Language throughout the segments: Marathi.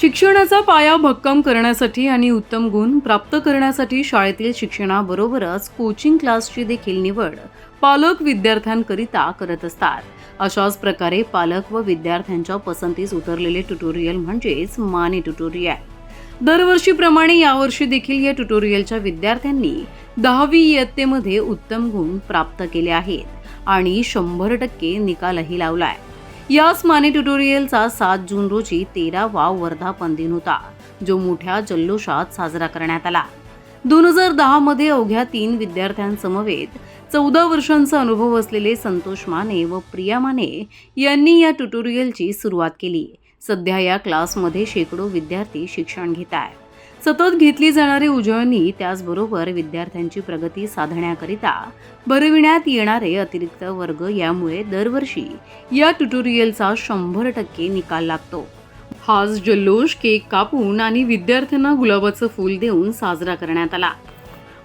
शिक्षणाचा पाया भक्कम करण्यासाठी आणि उत्तम गुण प्राप्त करण्यासाठी शाळेतील शिक्षणाबरोबरच कोचिंग क्लासची देखील निवड पालक विद्यार्थ्यांकरिता करत असतात. अशाच प्रकारे पालक व विद्यार्थ्यांच्या पसंतीस उतरलेले ट्युटोरियल म्हणजेच माने ट्युटोरियल दरवर्षीप्रमाणे यावर्षी देखील या ट्युटोरियलच्या विद्यार्थ्यांनी दहावी इयत्तेमध्ये उत्तम गुण प्राप्त केले आहेत आणि शंभर टक्के निकालही लावला आहे या माने ट्युटोरियलचा सात जून रोजी तेरावा वर्धापन दिन होता जो मोठ्या जल्लोषात साजरा करण्यात आला. दोन हजार दहामध्ये अवघ्या तीन विद्यार्थ्यांसमवेत चौदा वर्षांचा अनुभव असलेले संतोष माने व प्रिया माने यांनी या ट्युटोरियलची सुरुवात केली. सध्या या क्लासमध्ये शेकडो विद्यार्थी शिक्षण घेत आहेत सतत घेतली जाणारी उजळणी त्याचबरोबर विद्यार्थ्यांची प्रगती साधण्याकरिता भरविण्यात येणारे अतिरिक्त वर्ग यामुळे दरवर्षी या ट्युटोरियलचा शंभर टक्के निकाल लागतो. हाच जल्लोष केक कापून आणि विद्यार्थ्यांना गुलाबाचं फूल देऊन साजरा करण्यात आला.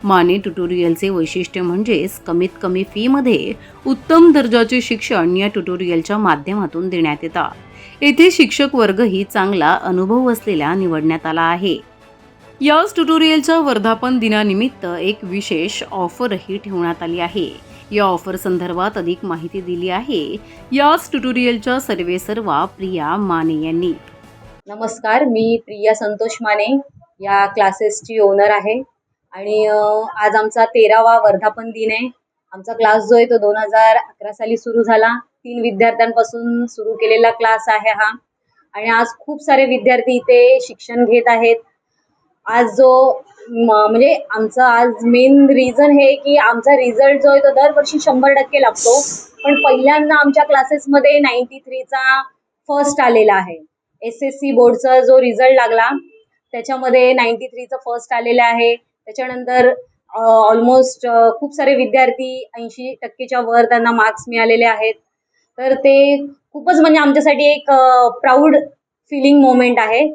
माने ट्युटोरियलचे वैशिष्ट्य म्हणजेच कमीत कमी फीमध्ये उत्तम दर्जाचे शिक्षण या ट्युटोरियलच्या माध्यमातून देण्यात येतं. येथे शिक्षक वर्गही चांगला अनुभव असलेला निवडण्यात आला आहे. याच ट्युटोरियलच्या वर्धापन दिनानिमित्त एक विशेष ऑफरही ठेवण्यात आली आहे. या ऑफर संदर्भात अधिक माहिती दिली आहे. याच ट्युटोरियलच्या सर्वेसर्वा प्रिया माने यांनी. नमस्कार मी प्रिया संतोष माने या क्लासेसची ओनर आहे. आणि आज आमचा तेरावा वर्धापन दिन आहे. आमचा क्लास जो आहे तो दोन हजार अकरा साली सुरू झाला. तीन विद्यार्थ्यांपासून सुरू केलेला क्लास आहे हा. आणि आज खूप सारे विद्यार्थी इथे शिक्षण घेत आहेत. आज जो म्हणजे आमचा आज मेन रिझन हे की आमचा रिझल्ट जो आहे तो दरवर्षी शंभर टक्के लागतो. पण पहिल्यांदा आमच्या क्लासेसमध्ये नाईन्टी थ्रीचा फर्स्ट आलेला आहे. एस एस सी बोर्डचा जो रिझल्ट लागला त्याच्यामध्ये नाईन्टी थ्रीचा फर्स्ट आलेलं आहे. त्याच्यानंतर ऑलमोस्ट खूप सारे विद्यार्थी ऐंशी टक्केच्या वर त्यांना मार्क्स मिळालेले आहेत. तर ते खूपच म्हणजे आमच्यासाठी एक प्राऊड फिलिंग मोमेंट आहे.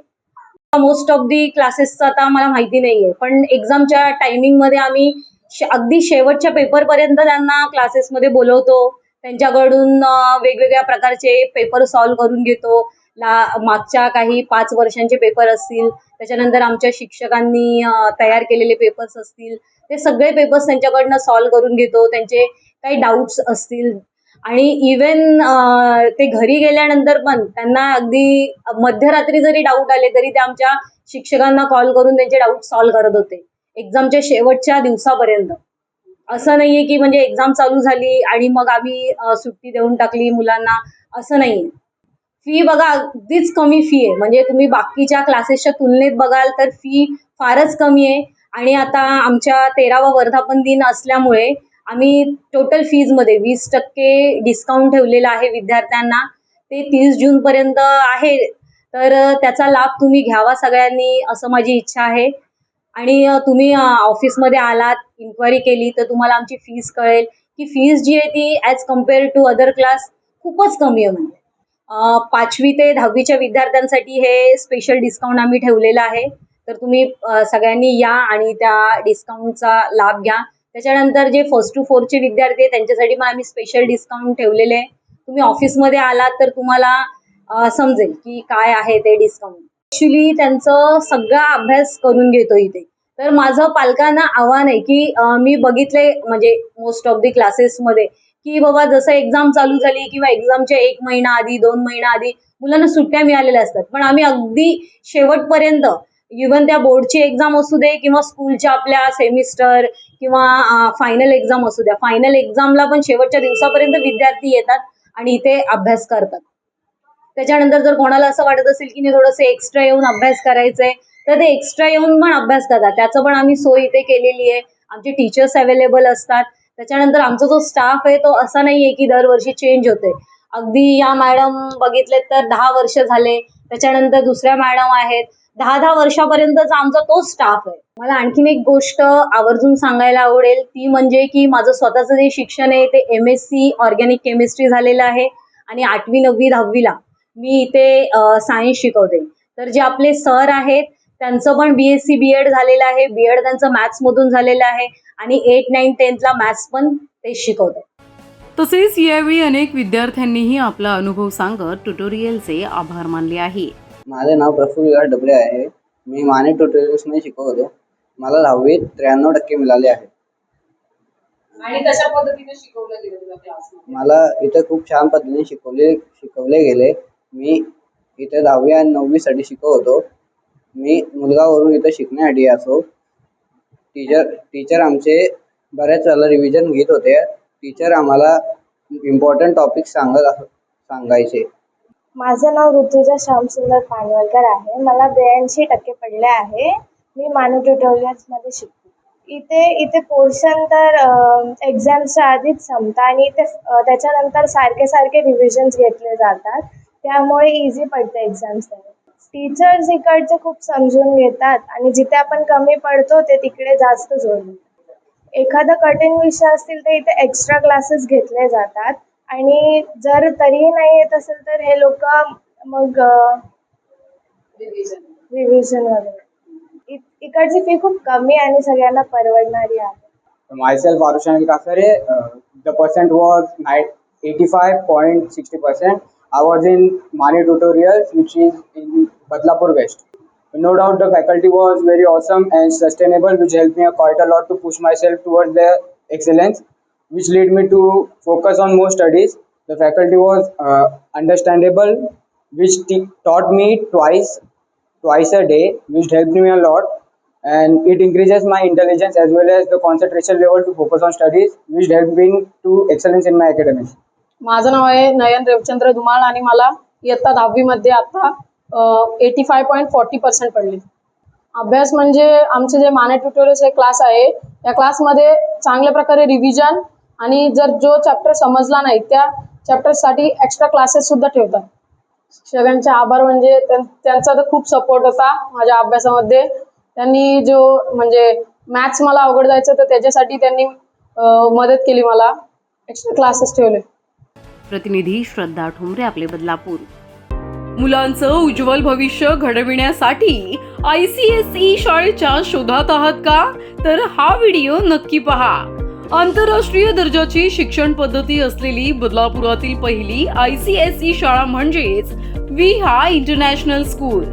मोस्ट ऑफ दी क्लासेसचं आता मला माहिती नाहीये. पण एक्झामच्या टायमिंगमध्ये आम्ही अगदी शेवटच्या पेपरपर्यंत त्यांना क्लासेसमध्ये बोलवतो. त्यांच्याकडून वेगवेगळ्या प्रकारचे पेपर सॉल्व्ह करून घेतो. ला मागच्या काही पाच वर्षांचे पेपर असतील. त्याच्यानंतर आमच्या शिक्षकांनी तयार केलेले पेपर्स असतील. ते सगळे पेपर्स त्यांच्याकडनं सॉल्व्ह करून घेतो. त्यांचे काही डाऊट्स असतील आणि इवन ते घरी गेल्यानंतर पण त्यांना अगदी मध्यरात्री जरी डाऊट आले तरी ते आमच्या शिक्षकांना कॉल करून त्यांचे डाऊट सॉल्व्ह करत होते. एक्झामच्या शेवटच्या दिवसापर्यंत. असं नाहीये की म्हणजे एक्झाम चालू झाली आणि मग आम्ही सुट्टी देऊन टाकली मुलांना. असं नाहीये. फी बघा अगदीच कमी फी आहे. म्हणजे तुम्ही बाकीच्या क्लासेसच्या तुलनेत बघाल तर फी फारच कमी आहे. आणि आता आमच्या तेरावा वर्धापन दिन असल्यामुळे आम्ही टोटल फीजमध्ये वीस टक्के डिस्काउंट ठेवलेला आहे विद्यार्थ्यांना. ते तीस जूनपर्यंत आहे. तर त्याचा लाभ तुम्ही घ्यावा सगळ्यांनी असं माझी इच्छा आहे. आणि तुम्ही ऑफिसमध्ये आलात इन्क्वायरी केली तर तुम्हाला आमची फीज कळेल. की फीज जी आहे ती as compare to other class खूपच कमी आहे म्हणजे. पाचवी ते दहावीच्या विद्यार्थ्यांसाठी हे स्पेशल डिस्काउंट आम्ही ठेवलेलं आहे. तर तुम्ही सगळ्यांनी या आणि त्या डिस्काउंटचा लाभ घ्या. त्याच्यानंतर जे फर्स्ट टू फोरचे विद्यार्थी आहे त्यांच्यासाठी मग आम्ही स्पेशल डिस्काउंट ठेवलेले आहे. तुम्ही ऑफिसमध्ये आलात तर तुम्हाला समजेल की काय आहे ते डिस्काउंट ॲक्च्युली त्यांचं सगळा अभ्यास करून घेतो इथे. तर माझं पालकांना आव्हान आहे की मी बघितले म्हणजे मोस्ट ऑफ दी क्लासेसमध्ये की बाबा जसं एक्झाम चालू झाली किंवा एक्झामच्या एक महिना आधी दोन महिना आधी मुलांना सुट्ट्या मिळालेल्या असतात. पण आम्ही अगदी शेवटपर्यंत इव्हन त्या बोर्डची एक्झाम असू दे किंवा स्कूलच्या आपल्या सेमिस्टर किंवा फायनल एक्झाम असू द्या. फायनल एक्झामला पण शेवटच्या दिवसापर्यंत विद्यार्थी येतात आणि इथे अभ्यास करतात. त्याच्यानंतर जर कोणाला असं वाटत असेल की मी थोडंसं एक्स्ट्रा येऊन अभ्यास करायचंय तर ते एक्स्ट्रा येऊन पण अभ्यास करतात. त्याचं पण आम्ही सोय इथे केलेली आहे. आमचे टीचर्स अवेलेबल असतात. त्याच्यानंतर आमचा जो स्टाफ आहे तो असा नाहीये की दरवर्षी चेंज होते अगदी या मॅडम बघितले तर दहा वर्ष झाले. त्याच्यानंतर दुसऱ्या मॅडम आहेत. दहा दहा वर्षापर्यंतचा आमचा तोच स्टाफ आहे. मला आणखीन एक गोष्ट आवर्जून सांगायला आवडेल. ती म्हणजे की माझं स्वतःचं जे शिक्षण आहे ते M S C organic chemistry झालेलं आहे आणि आठवी नववी दहावीला मी इथे सायन्स शिकवते. तर जे आपले सर आहेत त्यांचं पण B S C B Ed झालेलं आहे. बी एड त्यांचं मॅथ्समधून झालेलं आहे आणि एट नाईन टेन्थला मॅथ्स पण ते शिकवतात. तसेच यावेळी अनेक विद्यार्थ्यांनीही आपला अनुभव सांगत ट्युटोरियलचे आभार मानले आहे. माझे नाव प्रफुल्ल डबरे आहे. मी माने ट्युटोरियल्समध्ये शिकवतो मला दहावीत त्र्याण्णव टक्के मिळाले आहेत आणि कशा पद्धतीने शिकवलं गेलं तुला क्लासमध्ये? मला इथे खूप छान पद्धतीने शिकवले शिकवले गेले. मी इथे दहावी आणि नववीसाठी शिकवतो. मी मुलगावरून इथं शिकण्यासाठी असो. टीचर टीचर आमचे बऱ्याच वेळेला रिव्हिजन घेत होते. टीचर आम्हाला इम्पॉर्टंट टॉपिक सांगत अस- सांगायचे. माझं नाव ऋतुजा श्यामसुंदर पानवलकर आहे. मला ब्याऐंशी टक्के पडले आहे. मी मानव ट्युटोरियल्समध्ये शिकते. इथे इथे पोर्शन तर एक्झामच्या आधीच संपतं आणि इथे त्याच्यानंतर सारखे सारखे रिव्हिजन्स घेतले जातात. त्यामुळे इझी पडतं एक्झाम्स टीचर्स इकडचे खूप समजून घेतात आणि जिथे आपण कमी पडतो ते तिकडे जास्त जोर देतात. एखादा कठीण विषय असतील तर इथे एक्स्ट्रा क्लासेस घेतले जातात. आणि जर तरीही नाही येत असेल तर हे लोक मग रिव्हिजन रिव्हिजन वगैरे. इ- इकडची फी खूप कमी आणि सगळ्यांना परवडणारी आहे myself Arushan Kakare. Uh, the percent was 85.60%. I was in Mani Tutorials, which is in Badlapur West. No doubt the faculty was very awesome and sustainable, which helped me quite a lot to push myself towards the excellence, which led me to focus on more studies. The faculty was uh, understandable, which taught me twice, twice a day, which helped me a lot and it increases my intelligence as well as the concentration level to focus on studies which helped me to excellence in my academics. माझं नाव आहे नयन रेवचंद्र धुमाळ आणि मला इयत्ता दहावीमध्ये आता eighty five point forty percent पडले. अभ्यास म्हणजे आमचे जे माने ट्युटोरियल्स हे क्लास आहे त्या क्लासमध्ये चांगल्या प्रकारे रिव्हिजन आणि जर जो चॅप्टर समजला नाही त्या चॅप्टरसाठी एक्स्ट्रा क्लासेस सुद्धा ठेवतात. शिक्षकांचे आभार म्हणजे त्यांचा तर खूप सपोर्ट होता माझ्या अभ्यासामध्ये. त्यांनी जो म्हणजे मॅथ्स मला अवघड जायचं तर त्याच्यासाठी त्यांनी मदत केली मला. एक्स्ट्रा क्लासेस ठेवले. प्रतिनिधी श्रद्धा ठोंबरे आपले बदलापूर. मुलांचं उज्ज्वल भविष्य घडविण्यासाठी आय सी एस ई शाळेच्या शोधात आहात का? तर हा व्हिडिओ नक्की पहा. आंतरराष्ट्रीय दर्जाची शिक्षण पद्धती असलेली बदलापुरातील पहिली आय सी एस ई शाळा म्हणजेच विहा इंटरनॅशनल स्कूल.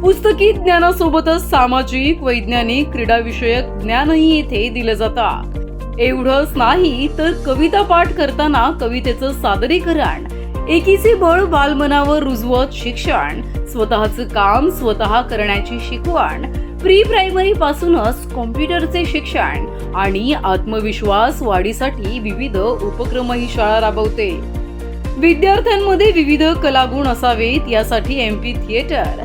पुस्तकी ज्ञानासोबतच सामाजिक वैज्ञानिक क्रीडाविषयक ज्ञानही येथे दिलं जातं. एवढंच नाही तर कविता पाठ करताना कवितेचं सादरीकरण एकीचे बळ बालमनावर रुजवत शिक्षण स्वतःचं काम स्वतः करण्याची शिकवण प्री प्रायमरी पासूनच कॉम्प्युटरचे शिक्षण आणि आत्मविश्वास वाढीसाठी विविध उपक्रम ही शाळा राबवते. विद्यार्थ्यांमध्ये विविध कलागुण असावेत यासाठी M P theatre